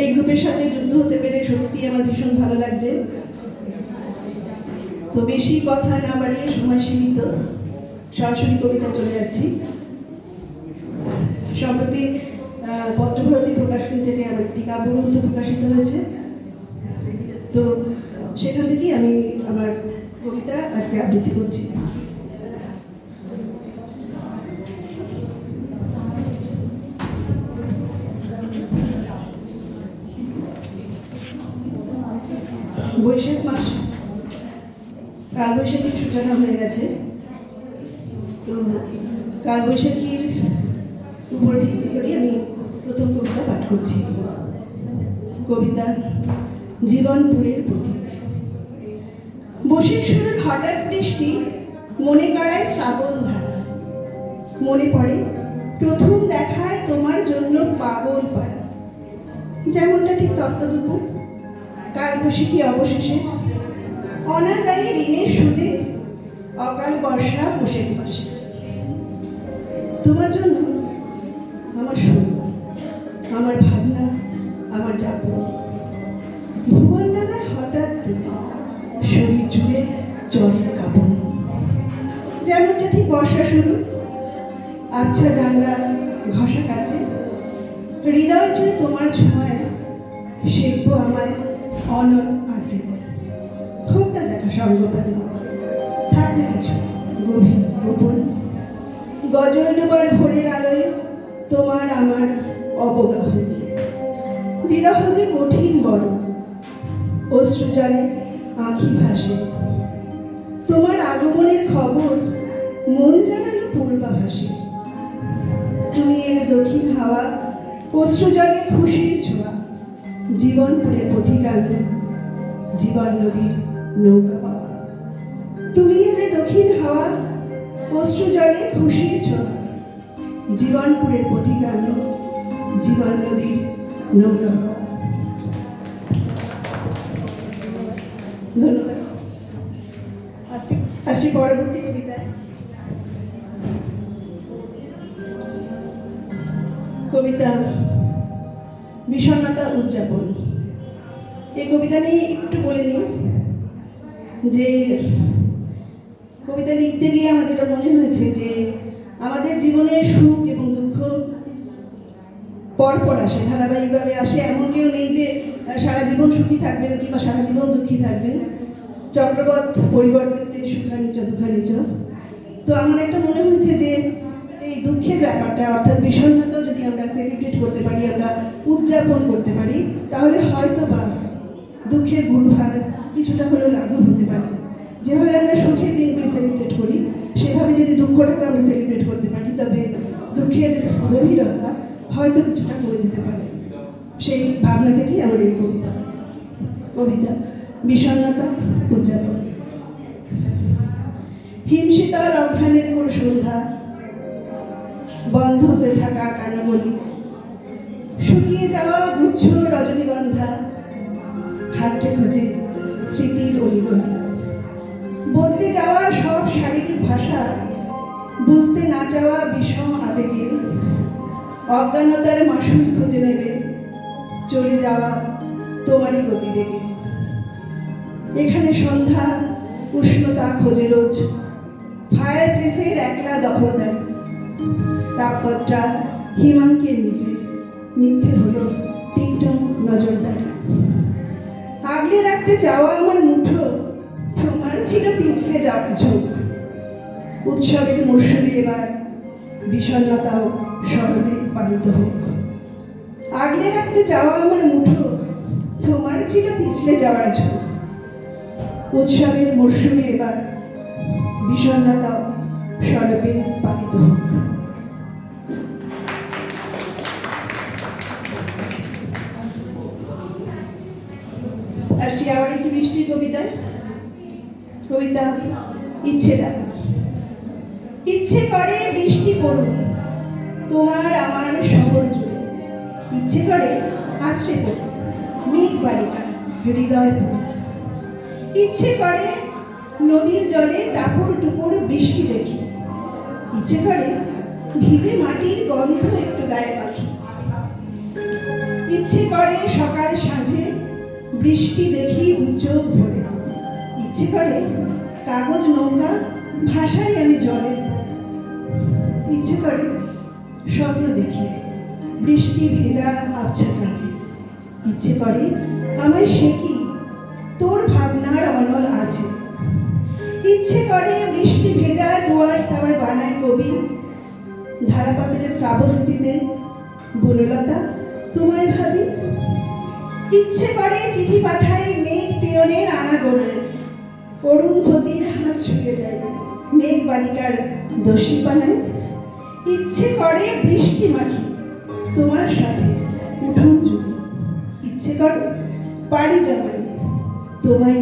এই গ্রুপের সাথে যুক্ত হতে পেরে সত্যি আমার ভীষণ ভালো লাগছে। তো বেশি কথা না বাড়িয়ে সময় সীমিত। সরাসরি কবিতা চলে যাচ্ছি। সম্প্রতি পত্রভারতী প্রকাশনী থেকে আমার একটি কাব্যগ্রন্থ প্রকাশিত হয়েছে। তো সেখান থেকেই আমি আমার কবিতা আজকে আবৃত্তি করছি। বৈশাখ মাস। কাল বৈশাখীর সূচনা হয়ে গেছে। তো কাল বৈশাখীর উপর ভিত্তি করে আমি প্রথম কবিতা পাঠ করছি। কবিতা জীবনপুরের প্রতীক। বসে শুরুর হঠাৎ বৃষ্টি মনে করায় শ্রাবণ ধারা। মনে পড়ে, প্রথম দেখায় তোমার জন্য পাগল পাড়া। যেমনটা ঠিক তত্ত্ব দুপুর কাল বৈশাখী অবশেষে। অনাদায়ী ঋণের সুদে অকাল বর্ষা বসে পাশে তোমার জন্য আমার সুর আমার ভাবনা, আমার যাপন। ভুবন ডানায় হঠাৎ শরীর জুড়ে জলের কাপড় যেমনটা ঠিক বর্ষা শুরু আচ্ছা জানলা ঘষা কাছে। হৃদয় জুড়ে তোমার ছোঁয়ায় আমায় অনল আছে। হোক দেখা সঙ্গপানি থাকলে কিছু গভীর গোপন। গজল ডোবার ভোরের আলোয় তোমার আমার অবগাহন বিরহ যে কঠিন বড়, অশ্রু জলে আঁখি ভাসে। তোমার আগমনের খবর মন জানালো পূর্বাভাসে। তুমি এলে দক্ষিণ হাওয়া অশ্রু জলে খুশির ছোঁয়া। জীবন পুরে পথিকাল জীবন নদীর নৌকা পাওয়া। তুমি এলে দক্ষিণ হাওয়া, অশ্রু জলে খুশির ছোঁয়া। জীবনপুরের পথিকাল জীবন নদীর নৌকা পাওয়া। আসছি পরবর্তী কবিতায়। কবিতা বিষণ্ণতা উদযাপন। এই কবিতা নিয়ে একটু বলে নিই যে, কবিতা লিখতে গিয়ে আমার যেটা মনে হয়েছে যে, আমাদের জীবনে সুখ এবং দুঃখ পরপর আসে, ধারাবাহিকভাবে আসে। এমন কেউ নেই যে, সারা জীবন সুখী থাকবেন কিংবা সারা জীবন দুঃখী থাকবেন। চক্রবত পরিবর্তিতে সুখানিচ দুঃখানিচ তো আমার একটা মনে হয়েছে যে, এই দুঃখের ব্যাপারটা, অর্থাৎ বিষণ্ণতা যদি আমরা সেলিব্রেট করতে পারি, আমরা উদযাপন করতে পারি, তাহলে হয়তো বা দুঃখের গুরুভার কিছুটা হলেও লাঘব হতে পারে। যেভাবে আমরা সুখের দিনগুলি সেলিব্রেট করি, সেভাবে যদি দুঃখটাকে আমরা সেলিব্রেট করতে পারি, তবে দুঃখের গভীরতা হয়তো কিছুটা কমে যেতে পারে। সেই ভাবনা থেকেই আমার এই কবিতা। কবিতা, বিষণ্ণতা উদযাপন। হিমশীতল অঘ্রাণের কোনো সন্ধ্যা বন্ধ হয়ে থাকা শুকিয়ে অজ্ঞানতার মাসুল খুঁজে নেবে। চলে যাওয়া তোমারই গতিবেগে। এখানে সন্ধ্যা, উষ্ণতা খোঁজে রোজ ফায়ার প্লেসের একলা দখলদারি তাপমাত্রা হিমাঙ্কের নিচে। মিথ্যে হলো তীক্ষ্ণ নজরদারি। আগলে রাখতে চাওয়া আমার মুঠো, তোমার ছিল পিছলে যাওয়ার ঝোঁক উৎসবের মরশুমে এবার বিষণ্ণতাও স্মরণে পালিত হোক। আগলে রাখতে চাওয়া আমার মুঠো, তোমার ছিল পিছলে যাওয়ার ঝোঁক উৎসবের মরশুমে এবার বিষণ্ণতাও সরবে পালিত হোক। আসছি আবার একটি বৃষ্টির কবিতায় কবিতা ইচ্ছে ডাকা ইচ্ছে করে বৃষ্টি পড়ুক, তোমার আমার শহর জুড়ে। ইচ্ছে করে আছে পড়ুক, মেঘ বালিকা হৃদয় ইচ্ছে করে নদীর জলে টাপুর টুপুর বৃষ্টি দেখি। ইচ্ছে করে ভিজে মাটির গন্ধ একটু গায়ে মাখি ইচ্ছে করে সকাল সাঁঝে বৃষ্টি দেখি চোখ ভরে। ইচ্ছে করে কাগজ, নৌকা, ভাষাই আমি জলে। ইচ্ছে করে স্বপ্ন দেখি বৃষ্টি ভেজা আবছা কাছে ইচ্ছে করে আমার সে কি? তোর ভাবনার অনল আছে। ইচ্ছে করে বৃষ্টি ভেজা ডুয়ার সবাই বানায় কবি। ধারাপাতের শ্রাবস্তিতে বনলতা, তোমায় ভাবি। ইচ্ছে করে চিঠি পাঠায় মেঘ পিয়নের আনাগোনায় অরুণ ধতির হাত ছুটে যায়। মেঘ বালিকার দোষী বানায় ইচ্ছে করে বৃষ্টি মাখি। তোমার সাথে উঠোন জুড়ে ইচ্ছে করে পাড়ি জমাই। তোমায়